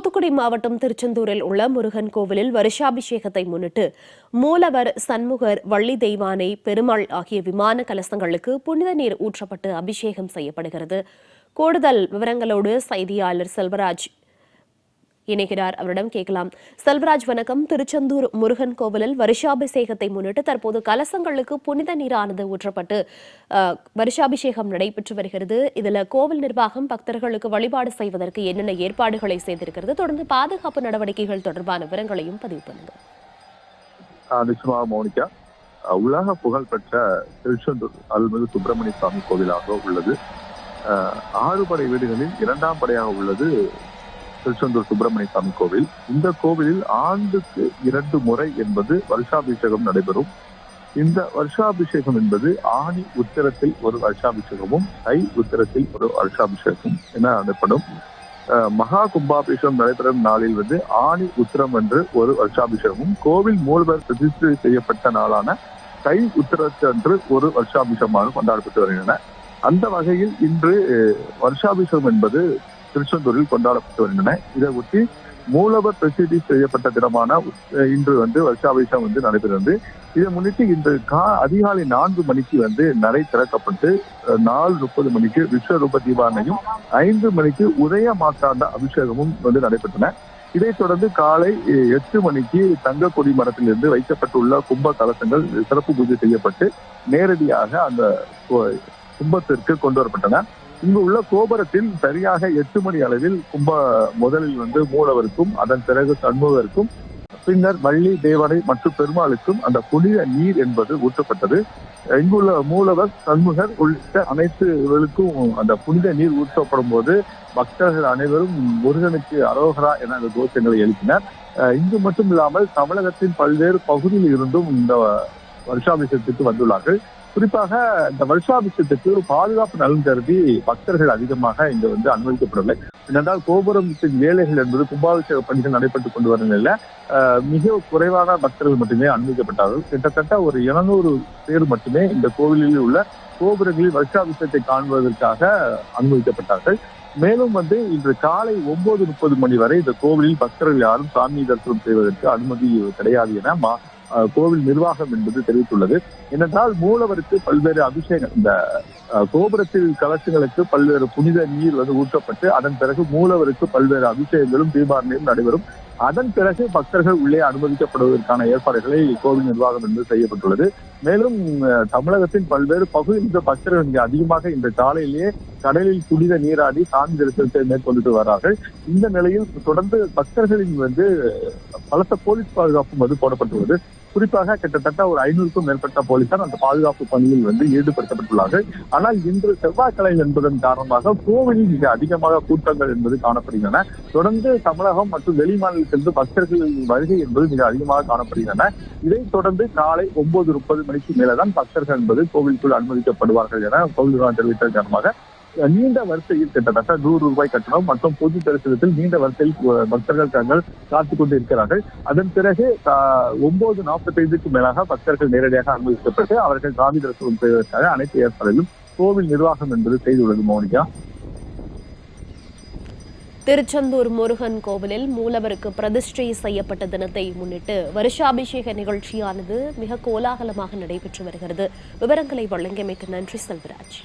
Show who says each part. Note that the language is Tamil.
Speaker 1: தூத்துக்குடி மாவட்டம் திருச்செந்தூரில் உள்ள முருகன் கோவிலில் வருஷாபிஷேகத்தை முன்னிட்டு மூலவர் சண்முகர் வள்ளி தெய்வானை பெருமாள் ஆகிய விமான கலசங்களுக்கு புனித நீர் ஊற்றப்பட்டு அபிஷேகம் செய்யப்படுகிறது. கூடுதல் விவரங்களோடு செய்தியாளர் செல்வராஜ் இணைகிறார். அவரிடம் கேட்கலாம். செல்வராஜ் வணக்கம். திருச்செந்தூர் முருகன் கோவிலில் வருஷாபிஷேகத்தை முன்னிட்டு தற்போது கலசங்களுக்கு புனித நீரானது ஊற்றப்பட்டு வருஷாபிஷேகம் நடைபெற்று வருகிறது. இதுல கோவில் நிர்வாகம் பக்தர்களுக்கு வழிபாடு செய்வதற்கு என்னென்ன ஏற்பாடுகளை செய்திருக்கிறது தொடர்ந்து பாதுகாப்பு நடவடிக்கைகள் தொடர்பான விவரங்களையும் பதிவு பண்ணுங்க.
Speaker 2: நிச்சயமாக மோனிகா. உலக புகழ்பெற்ற திருச்செந்தூர் அருள்மிகு சுப்பிரமணிய சுவாமி கோவிலாக உள்ளது. ஆறு படை வீடுகளில் இரண்டாம் படையாக உள்ளது திருச்செந்தூர் சுப்பிரமணிய சாமி கோவில். இந்த கோவிலில் ஆண்டுக்கு இரண்டு முறை என்பது வருஷாபிஷேகம் நடைபெறும். இந்த வருஷாபிஷேகம் என்பது ஆணி உத்திரத்தில் ஒரு வருஷாபிஷேகமும் ஐ உத்திரத்தில் ஒரு வருஷாபிஷேகம் என அழைக்கப்படும். மகா கும்பாபிஷேகம் நடைபெறும் நாளில் வந்து ஆணி உத்திரம் என்று ஒரு வருஷாபிஷேகமும் கோவில் மூலவர் பிரதிஷ்டை செய்யப்பட்ட நாளான தை உத்திரத்தன்று ஒரு வருஷாபிஷேகமாக கொண்டாடப்பட்டு வருகின்றன. அந்த வகையில் இன்று அஹ், வருஷாபிஷேகம் என்பது திருச்செந்தூரில் கொண்டாடப்பட்டு வருகின்றன. இதை ஒட்டி மூலவர் பிரசித்தி செய்யப்பட்ட தினமான இன்று வந்து வருஷாபிஷேகம் வந்து நடைபெறுகிறது. இதை முன்னிட்டு இன்று கா அதிகாலை நான்கு மணிக்கு வந்து நடை திறக்கப்பட்டு நாலு முப்பது மணிக்கு விஸ்வரூப தீபாரணையும் ஐந்து மணிக்கு உதய மாத்தாண்ட அபிஷேகமும் வந்து நடைபெற்றன. இதைத் தொடர்ந்து காலை எட்டு மணிக்கு தங்க கொடி மரத்திலிருந்து வைக்கப்பட்டுள்ள கும்ப கலசங்கள் சிறப்பு பூஜை செய்யப்பட்டு நேரடியாக அந்த கும்பத்திற்கு கொண்டு வரப்பட்டன. இங்கு உள்ள கோபுரத்தில் சரியாக எட்டு மணி அளவில் கும்ப முதலில் வந்து மூலவருக்கும் அதன் பிறகு சண்முகருக்கும் பின்னர் வள்ளி தேவனை மற்றும் பெருமாளுக்கும் அந்த புனித நீர் என்பது ஊற்றப்பட்டது இங்குள்ள மூலவர் சண்முகர் உள்ளிட்ட அனைத்துகளுக்கும் அந்த புனித நீர் ஊற்றப்படும் போது பக்தர்கள் அனைவரும் முருகனுக்கு அரோகரா என அந்த கோஷங்களை எழுப்பினர். அஹ் இங்கு மட்டும் இல்லாமல் தமிழகத்தின் பல்வேறு பகுதியில் இருந்தும் இந்த வருஷாபிஷேகத்துக்கு வந்துள்ளார்கள். குறிப்பாக இந்த வருஷாபிஷத்துக்கு பாதுகாப்பு நலன் கருதி பக்தர்கள் அதிகமாக இங்கு வந்து அனுமதிக்கப்படவில்லை. என்னென்றால் கோபுரத்தின் வேலைகள் என்பது கும்பாபிஷேக பணிகள் நடைபெற்றுக் கொண்டு வரும் நிலையில மிக குறைவான பக்தர்கள் மட்டுமே அனுமதிக்கப்பட்டார்கள். கிட்டத்தட்ட ஒரு இருநூறு பேர் மட்டுமே இந்த கோவிலில் உள்ள கோபுரங்களில் வருஷாபிஷத்தை காண்பதற்காக அனுமதிக்கப்பட்டார்கள். மேலும் வந்து இன்று காலை ஒன்பது முப்பது மணி வரை இந்த கோவிலில் பக்தர்கள் யாரும் சாமி தரிசனம் செய்வதற்கு அனுமதி கிடையாது என மா- கோவில் நிர்வாகம் என்பது தெரிவித்துள்ளது. ஏனென்றால் மூலவருக்கு பல்வேறு அபிஷேகம் இந்த அஹ், கோபுரத்தில் கலசங்களுக்கு பல்வேறு புனித நீர் வந்து ஊற்றப்பட்டு அதன் பிறகு மூலவருக்கு பல்வேறு அபிஷேகங்களும் தீபாரணையும் நடைபெறும். அதன் பிறகு பக்தர்கள் உள்ளே அனுமதிக்கப்படுவதற்கான ஏற்பாடுகளை கோவில் நிர்வாகம் என்று செய்யப்பட்டுள்ளது. மேலும் தமிழகத்தின் பல்வேறு பகுதியில் பக்தர்கள் இங்கே அதிகமாக இந்த காலையிலேயே கடலில் புனித நீராடி சாமி தரிசனத்தை மேற்கொண்டுட்டு வரார்கள். இந்த நிலையில் தொடர்ந்து பக்தர்களின் வந்து பலத்த போலீஸ் பாதுகாப்பும் வந்து போடப்பட்டுள்ளது. குறிப்பாக கிட்டத்தட்ட ஒரு ஐநூறுக்கும் மேற்பட்ட போலீசார் அந்த பாதுகாப்பு பணியில் வந்து ஈடுபடுத்தப்பட்டுள்ளார்கள். ஆனால் இன்று செவ்வாய்க்கிழமை என்பதன் காரணமாக கோவிலில் மிக அதிகமாக கூட்டங்கள் என்பது காணப்படுகின்றன. தொடர்ந்து தமிழகம் மற்றும் வெளிமாநில சென்று பக்தர்களின் வருகை என்பது மிக அதிகமாக காணப்படுகின்றன. இதைத் தொடர்ந்து காலை ஒன்பது முப்பது மணிக்கு மேலதான் பக்தர்கள் என்பது கோவிலுக்குள் அனுமதிக்கப்படுவார்கள் என கோவில் நிர்வாகம் காரணமாக நீண்ட வரிசையில் கிட்டத்தட்ட நூறு ரூபாய் கட்டணம் மற்றும் பொது தரிசனத்தில் நீண்ட வரிசையில் பக்தர்கள் தாங்கள் காத்துக் கொண்டு இருக்கிறார்கள். அதன் பிறகு ஆஹ், ஒன்பது நாற்பத்தைந்துக்கு மேலாக பக்தர்கள் நேரடியாக அனுமதிக்கப்பட்டு அவர்கள் சாமி தரிசனம் செய்வதற்காக அனைத்து ஏற்பாடுகளும் கோவில் நிர்வாகம் என்பது செய்துள்ளது மௌனிகா.
Speaker 1: திருச்செந்தூர் முருகன் கோவிலில் மூலவருக்கு பிரதிஷ்டை செய்யப்பட்ட தினத்தை முன்னிட்டு வருஷாபிஷேக நிகழ்ச்சியானது மிக கோலாகலமாக நடைபெற்று வருகிறது. விவரங்களை வழங்கியமைக்கு நன்றி செல்வராஜ்.